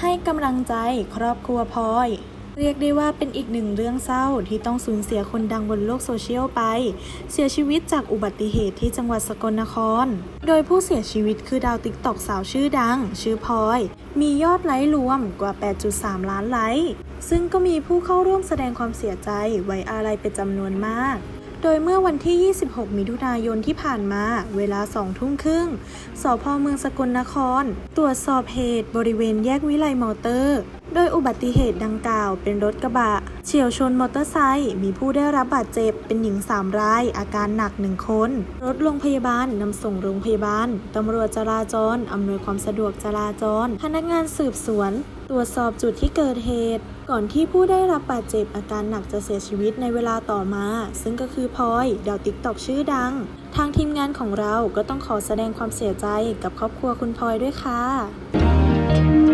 ให้กำลังใจครอบครัวพลอย เรียกได้ว่าเป็นอีกหนึ่งเรื่องเศร้าที่ต้องสูญเสียคนดังบนโลกโซเชียลไป เสียชีวิตจากอุบัติเหตุที่จังหวัดสกลนคร โดยผู้เสียชีวิตคือดาวติ๊กตอกสาวชื่อดัง ชื่อพลอย มียอดไลค์รวมกว่า 8.3 ล้านไลค์ซึ่งก็มีผู้เข้าร่วมแสดงความเสียใจไว้อาลัยเป็นจำนวนมาก โดยเมื่อวันที่ 26 มิถุนายนที่ผ่านมา เวลา 2 ทุ่มครึ่ง สพเมืองสกลนคร ตรวจสอบเหตุบริเวณแยกวิไลมอเตอร์ โดยอุบัติเหตุดังกล่าวเป็นรถกระบะ เฉียวชนมอเตอร์ไซค์มีผู้ได้รับบาดเจ็บเป็นหญิง3ราย อาการหนัก1คน รถโรงพยาบาลนำส่งโรงพยาบาลตำรวจจราจรอำนวยความสะดวกจราจร พนักงานสืบสวน ตรวจสอบจุดที่เกิดเหตุ ก่อนที่ผู้ได้รับบาดเจ็บอาการหนักจะเสียชีวิตในเวลาต่อมา ซึ่งก็คือพลอยดาวติ๊กตอกชื่อดัง ทางทีมงานของเราก็ต้องขอแสดงความเสียใจกับครอบครัวคุณพลอยด้วยค่ะ